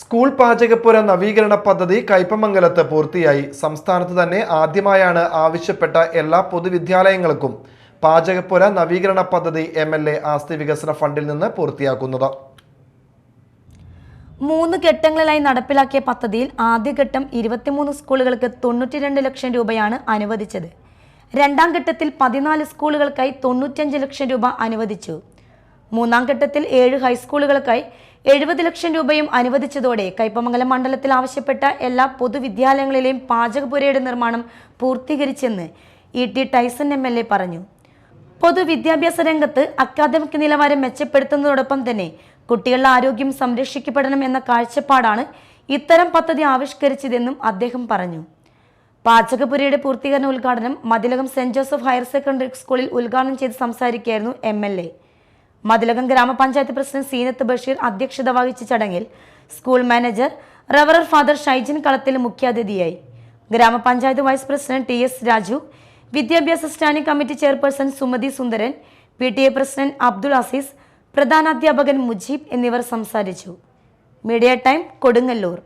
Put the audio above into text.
School പാചകപ്പുര നവീകരണ പദ്ധതി കയ്പമംഗലത്ത് പൂർത്തിയായി. സംസ്ഥാനത്ത് തന്നെ ആദ്യമായാണ് ആവശ്യപ്പെട്ട എല്ലാ പൊതുവിദ്യാലയങ്ങൾക്കും പാചകപ്പുര നവീകരണ പദ്ധതി എം എൽ എ ആസ്തി വികസന ഫണ്ടിൽ നിന്ന് പൂർത്തിയാക്കുന്നത്. മൂന്ന് ഘട്ടങ്ങളിലായി നടപ്പിലാക്കിയ പദ്ധതിയിൽ ആദ്യഘട്ടം ഇരുപത്തിമൂന്ന് സ്കൂളുകൾക്ക് തൊണ്ണൂറ്റിരണ്ട് ലക്ഷം രൂപയാണ് അനുവദിച്ചത്. രണ്ടാം ഘട്ടത്തിൽ പതിനാല് സ്കൂളുകൾക്കായി തൊണ്ണൂറ്റഞ്ച് ലക്ഷം രൂപ അനുവദിച്ചു. മൂന്നാം ഘട്ടത്തിൽ ഏഴ് ഹൈസ്കൂളുകൾക്കായി എഴുപത് ലക്ഷം രൂപയും അനുവദിച്ചതോടെ കൈപ്പമംഗലം മണ്ഡലത്തിൽ ആവശ്യപ്പെട്ട എല്ലാ പൊതുവിദ്യാലയങ്ങളിലെയും പാചകപുരയുടെ നിർമ്മാണം പൂർത്തീകരിച്ചെന്ന് E T Tyson M L A പറഞ്ഞു. പൊതുവിദ്യാഭ്യാസ രംഗത്ത് അക്കാദമിക് നിലവാരം മെച്ചപ്പെടുത്തുന്നതോടൊപ്പം തന്നെ കുട്ടികളുടെ ആരോഗ്യം സംരക്ഷിക്കപ്പെടണം എന്ന കാഴ്ചപ്പാടാണ് ഇത്തരം പദ്ധതി ആവിഷ്കരിച്ചതെന്നും അദ്ദേഹം പറഞ്ഞു. പാചകപുരയുടെ പൂർത്തീകരണ ഉദ്ഘാടനം Mathilakam saint Joseph higher secondary സ്കൂളിൽ ഉദ്ഘാടനം ചെയ്ത് സംസാരിക്കുകയായിരുന്നു എം. മതിലകം ഗ്രാമപഞ്ചായത്ത് പ്രസിഡന്റ് സീനത്ത് ബഷീർ അധ്യക്ഷത വഹിച്ച ചടങ്ങിൽ സ്കൂൾ മാനേജർ റവറർ ഫാദർ ഷൈജിൻ കളത്തിൽ മുഖ്യാതിഥിയായി. ഗ്രാമപഞ്ചായത്ത് vice president T S Raju വിദ്യാഭ്യാസ standing committee chairperson Sumathi Sundaran P T A president Abdul Azeez പ്രധാനാധ്യാപകൻ Mujeeb എന്നിവർ സംസാരിച്ചു. Media time Kodungallur.